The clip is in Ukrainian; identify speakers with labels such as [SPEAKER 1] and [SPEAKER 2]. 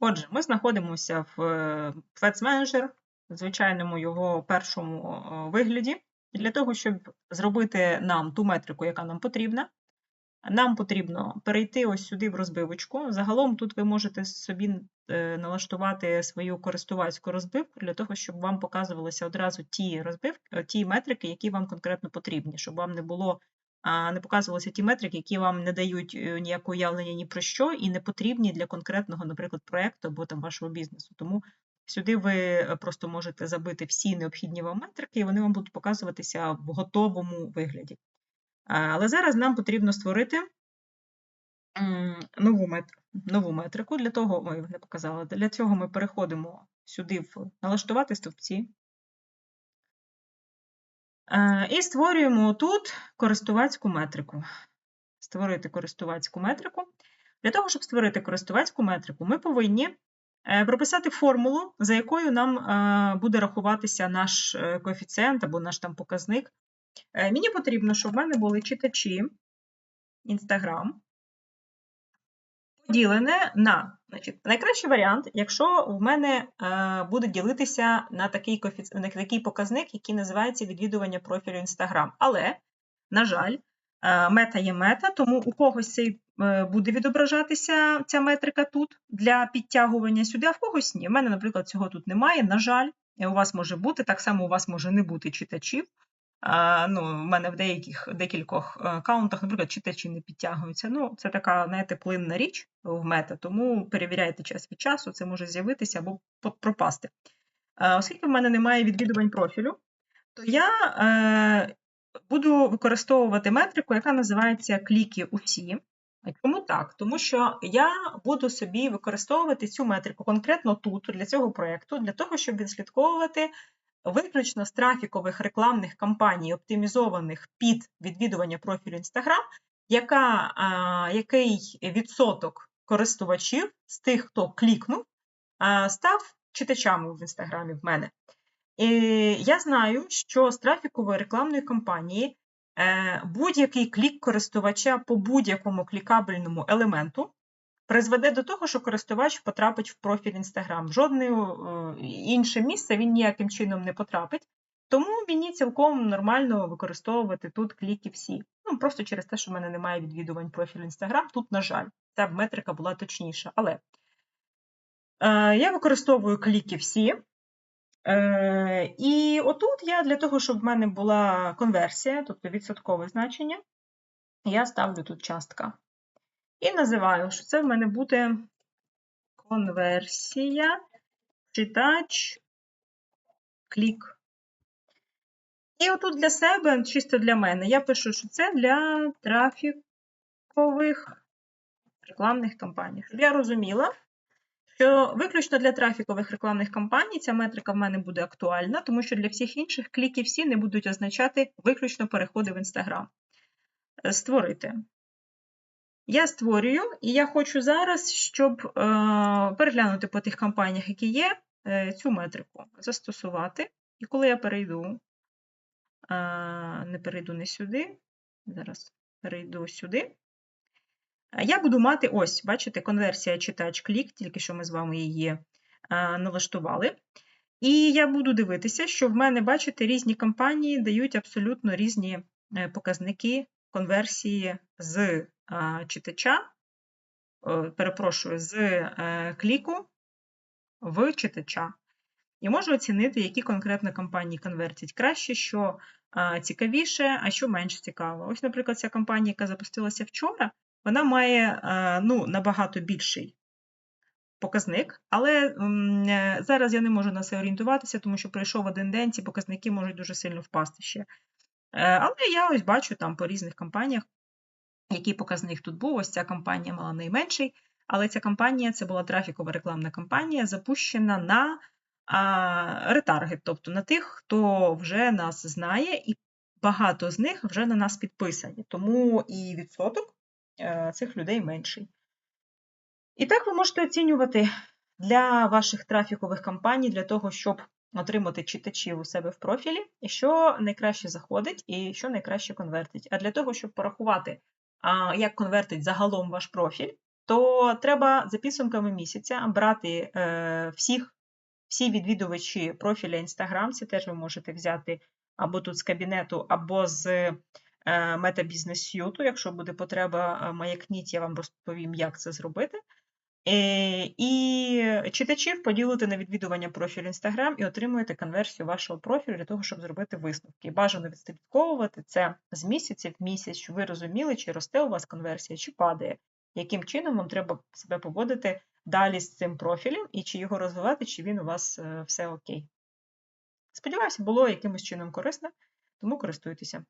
[SPEAKER 1] Отже, ми знаходимося в е, Manager, звичайному його першому е, вигляді. Для того, щоб зробити нам ту метрику, яка нам потрібна, нам потрібно перейти ось сюди в розбивочку. Загалом тут ви можете собі е, налаштувати свою користувацьку розбивку для того, щоб вам показувалися одразу ті розбивки, ті метрики, які вам конкретно потрібні, щоб вам не було не показувалися ті метрики, які вам не дають е, ніякого уявлення ні про що, і не потрібні для конкретного, наприклад, проєкту або там вашого бізнесу. Тому сюди ви е, просто можете забити всі необхідні вам метрики, і вони вам будуть показуватися в готовому вигляді. Але зараз нам потрібно створити нову, мет- нову метрику. Для того, ой, не показала, для цього ми переходимо сюди в налаштувати стовпці. І створюємо тут користувацьку метрику. Створити користувацьку метрику. Для того, щоб створити користувацьку метрику, ми повинні е, прописати формулу, за якою нам е, буде рахуватися наш е, коефіцієнт або наш там показник. Мені потрібно, щоб в мене були читачі Instagram, поділене на значить, найкращий варіант, якщо в мене е, буде ділитися на такий, коефіці... на такий показник, який називається відвідування профілю Instagram. Але, на жаль, е, мета є мета, тому у когось цей е, буде відображатися ця метрика тут для підтягування сюди, а в когось ні. У мене, наприклад, цього тут немає. На жаль, у вас може бути, так само у вас може не бути читачів. Ну, в мене в деяких декількох е, аккаунтах, наприклад, читачі не підтягуються. Ну, це така, знаєте, плинна річ в мета, тому перевіряйте час від часу, це може з'явитися або пропасти. Оскільки в мене немає відвідувань профілю, то я е, буду використовувати метрику, яка називається кліки усі. Чому так? Тому що я буду собі використовувати цю метрику конкретно тут, для цього проєкту, для того, щоб відслідковувати виключно з трафікових рекламних кампаній, оптимізованих під відвідування профілю а, який відсоток користувачів з тих, хто клікнув, став читачами в інстаграмі в мене. І я знаю, що з трафікової рекламної кампанії е, будь-який клік користувача по будь-якому клікабельному елементу призведе до того, що користувач потрапить в профіль Instagram. Жодне е, інше місце він ніяким чином не потрапить. Тому мені цілком нормально використовувати тут кліки всі. Ну, просто через те, що в мене немає відвідувань профілю Instagram, тут, на жаль, ця метрика була точніша. Але е, я використовую кліки всі. Е, і отут я для того, щоб в мене була конверсія, тобто відсоткове значення, я ставлю тут частка. І називаю, що це в мене буде конверсія, читач, клік. І отут для себе, чисто для мене, я пишу, що це для трафікових рекламних кампаній. Щоб я розуміла, що виключно для трафікових рекламних кампаній ця метрика в мене буде актуальна, тому що для всіх інших кліки всі не будуть означати виключно переходи в Instagram. Е, Створити. Я створюю, і я хочу зараз, щоб е, переглянути по тих кампаніях, які є, е, цю метрику застосувати. І коли я перейду, е, не перейду не сюди, зараз перейду сюди. Я буду мати ось, бачите, конверсія читач-клік, тільки що ми з вами її налаштували. І я буду дивитися, що в мене, бачите, різні кампанії дають абсолютно різні показники конверсії з читача, перепрошую, з е, кліку в читача. І можу оцінити, які конкретно кампанії конвертять краще, що цікавіше, а що менш цікаво. Ось, наприклад, ця кампанія, яка запустилася вчора, вона має ну, набагато більший показник, але е, зараз я не можу на це орієнтуватися, тому що пройшов один день, ці показники можуть дуже сильно впасти ще. Е, Але я ось бачу там по різних кампаніях, який показник тут був. Ось ця кампанія мала найменший, але ця кампанія це була трафікова рекламна кампанія, запущена на а, ретаргет, тобто на тих, хто вже нас знає, і багато з них вже на нас підписані. Тому і відсоток е, цих людей менший. І так ви можете оцінювати для ваших трафікових кампаній, для того, щоб отримати читачів у себе в профілі, що найкраще заходить, і що найкраще конвертить. А для того, щоб порахувати, як конвертить загалом ваш профіль, то треба за підсумками місяця брати е, всіх, всі відвідувачі профіля Instagram, це теж ви можете взяти або тут з кабінету, або з е, Meta Business Suite, якщо буде потреба, е, маякніть, я вам розповім, як це зробити. Е, І читачів поділити на відвідування профілю Instagram і отримуєте конверсію вашого профілю для того, щоб зробити висновки. Бажано відслідковувати це з місяця в місяць, щоб ви розуміли, чи росте у вас конверсія, чи падає, яким чином вам треба себе поводити далі з цим профілем, і чи його розвивати, чи він у вас е, все окей. Сподіваюся, було якимось чином корисно, тому користуйтеся.